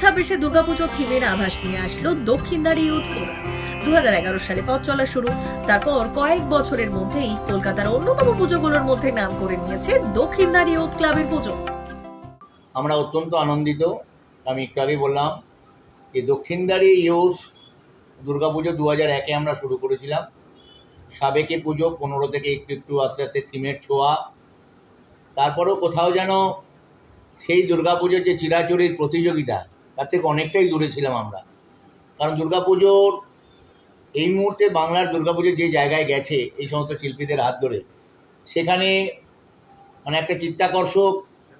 ছাব্বিশে দুর্গাপুজোর থিমের আভাস নিয়ে আসলো দক্ষিণদারি ইউথ ফোরাম দু সালে পথ চলা শুরু। তারপর কয়েক বছরের মধ্যেই কলকাতার অন্যতম পুজোগুলোর মধ্যে নাম করে নিয়েছে দক্ষিণদারি ইউথ ক্লাবের পুজো। আমরা অত্যন্ত আনন্দিত, আমি আগেই বললাম, যে দক্ষিণদারি ইউথ দুর্গাপুজো দু হাজার একে আমরা শুরু করেছিলাম। সাবেকে পুজো পনেরো থেকে একটু একটু আস্তে আস্তে থিমের ছোঁয়া। তারপরেও কোথাও যেন সেই দুর্গাপুজোর যে চিরাচরিত প্রতিযোগিতা তার থেকে অনেকটাই দূরে ছিলাম আমরা। কারণ দুর্গাপুজোর এই মুহূর্তে বাংলার দুর্গাপুজো যে জায়গায় গেছে, এই সমস্ত শিল্পীদের হাত ধরে, সেখানে মানে একটা চিত্তাকর্ষক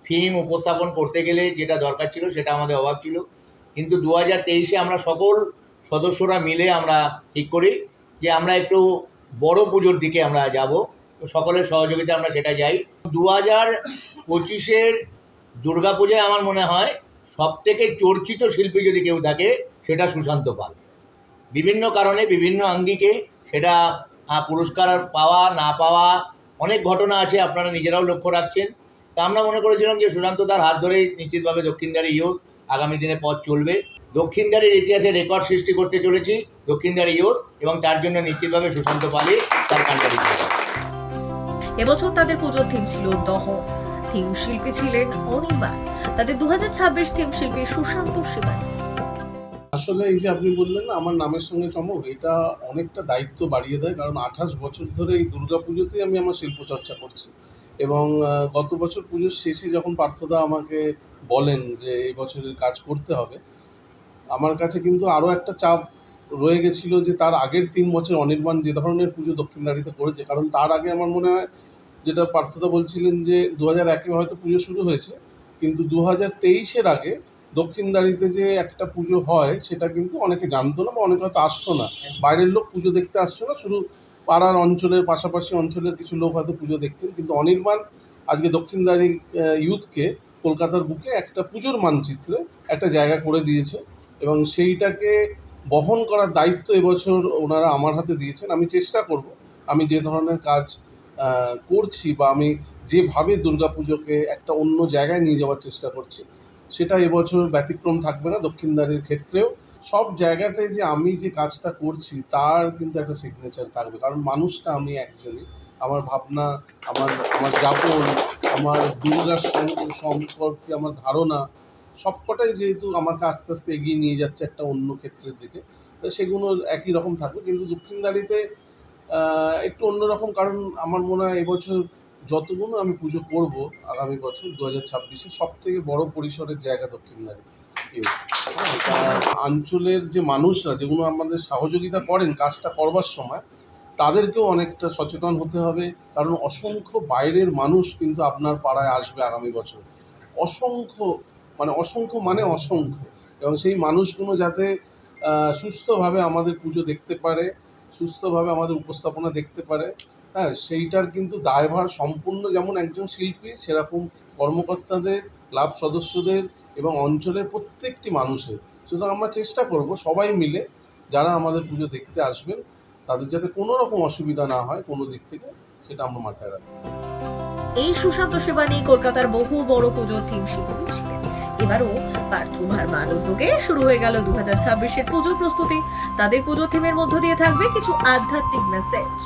থিম উপস্থাপন করতে গেলে যেটা দরকার ছিল সেটা আমাদের অভাব ছিল। কিন্তু দু হাজার তেইশে আমরা সকল সদস্যরা মিলে আমরা ঠিক করি যে আমরা একটু বড় পুজোর দিকে আমরা যাব। সকলের সহযোগিতা আমরা সেটা যাই। দু হাজার পঁচিশের দুর্গাপূজায় আমার মনে হয় সব থেকে চর্চিত শিল্পী যদি কেউ থাকে, সেটা সুশান্ত পাল। বিভিন্ন কারণে, বিভিন্ন আঙ্গিকে সেটা পুরস্কার পাওয়া, না পাওয়া, অনেক ঘটনা আছে, আপনারা নিজেরাও লক্ষ্য রাখছেন। তা আমরা মনে করেছিলাম যে সুশান্ত তার হাত ধরেই নিশ্চিতভাবে দক্ষিণদারি ইউথ আগামী দিনে পথ চলবে। দক্ষিণদারির ইতিহাসে রেকর্ড সৃষ্টি করতে চলেছি দক্ষিণদারি ইউথ এবং তার জন্য নিশ্চিতভাবে সুশান্ত পালই তার কান্ডারি এবছর তাদের পুজোর থিম ছিল দহন থিম শিল্পী ছিলেন অনির্বাণ। তাদের দু থিম শিল্পী সুশান্ত শিবানী। আসলে এই যে আপনি বললেন না, আমার নামের সঙ্গে সম্ভব এটা অনেকটা দায়িত্ব বাড়িয়ে দেয়, কারণ আঠাশ বছর ধরে এই দুর্গা পুজোতেই আমি আমার শিল্প চর্চা করছি। এবং গত বছর পুজোর শেষে যখন পার্থদা আমাকে বলেন যে এই বছরের কাজ করতে হবে, আমার কাছে কিন্তু আরও একটা চাপ রয়ে গেছিল যে তার আগের তিন বছর অনির্বাণ যে ধরনের পুজো দক্ষিণদারিতে করেছে, কারণ তার আগে আমার মনে হয় যেটা পার্থদা বলছিলেন যে দু হাজার একে হয়তো পুজো শুরু হয়েছে কিন্তু দু হাজার তেইশের আগে দক্ষিণদারিতে যে একটা পুজো হয়, সেটা কিন্তু অনেকে জানতো না বা অনেকে হয়তো আসতো না। বাইরের লোক পুজো দেখতে আসতো না, শুধু পাড়ার অঞ্চলের পাশাপাশি অঞ্চলের কিছু লোক হয়তো পুজো দেখতেন। কিন্তু অনির্বাণ আজকে দক্ষিণদারি ইউথকে কলকাতার বুকে একটা পুজোর মানচিত্রে একটা জায়গা করে দিয়েছে এবং সেইটাকে বহন করার দায়িত্ব এবছর ওনারা আমার হাতে দিয়েছেন। আমি চেষ্টা করব, আমি যে ধরনের কাজ করছি বা আমি যেভাবে দুর্গাপুজোকে একটা অন্য জায়গায় নিয়ে যাওয়ার চেষ্টা করছি, সেটা এবছর ব্যতিক্রম থাকবে না দক্ষিণদারির ক্ষেত্রেও। সব জায়গাতে যে আমি যে কাজটা করছি, তার কিন্তু একটা সিগনেচার থাকবে। কারণ মানুষটা আমি একজনই। আমার ভাবনা, আমার আমার যাপন, আমার দুর্গার সম্পর্কে আমার ধারণা, সবকটাই যেহেতু আমাকে আস্তে আস্তে এগিয়ে নিয়ে যাচ্ছে একটা অন্য ক্ষেত্রের দিকে সেগুলো একই রকম থাকবে। কিন্তু দক্ষিণদারিতে একটু অন্যরকম, কারণ আমার মনে হয় এবছর যতগুলো আমি পুজো করব আগামী বছর দু হাজার ছাব্বিশে সব থেকে বড় পরিসরের জায়গা দক্ষিণদারি তা অঞ্চলের যে মানুষরা, যেগুলো আমাদের সহযোগিতা করেন, কাজটা করবার সময়, তাদেরকেও অনেকটা সচেতন হতে হবে, কারণ অসংখ্য বাইরের মানুষ কিন্তু আপনার পাড়ায় আসবে আগামী বছর। অসংখ্য মানে অসংখ্য মানে অসংখ্য। এবং সেই মানুষগুলো যাতে সুস্থভাবে আমাদের পুজো দেখতে পারে সুস্থভাবে আমাদের উপস্থাপনা দেখতে পারে। হ্যাঁ সেইটার কিন্তু দায়ভার সম্পূর্ণ যেমন একজন শিল্পী, সেরকম কর্মকর্তাদের, ক্লাব সদস্যদের এবং অঞ্চলের প্রত্যেকটি মানুষের। সুতরাং আমরা চেষ্টা করব সবাই মিলে যারা আমাদের পুজো দেখতে আসবেন, তাদের যাতে কোনো রকম অসুবিধা না হয় কোনো দিক থেকে, সেটা আমরা মাথায় রাখব। এই সুশান্ত শিবানী কলকাতার বহু বড় পুজোর থিম শিল্পী এবারও পার্থ ভার্মার উদ্যোগে শুরু হয়ে গেল দু হাজার ছাব্বিশের পুজো প্রস্তুতি। তাদের পুজো থিমের মধ্য দিয়ে থাকবে কিছু আধ্যাত্মিক মেসেজ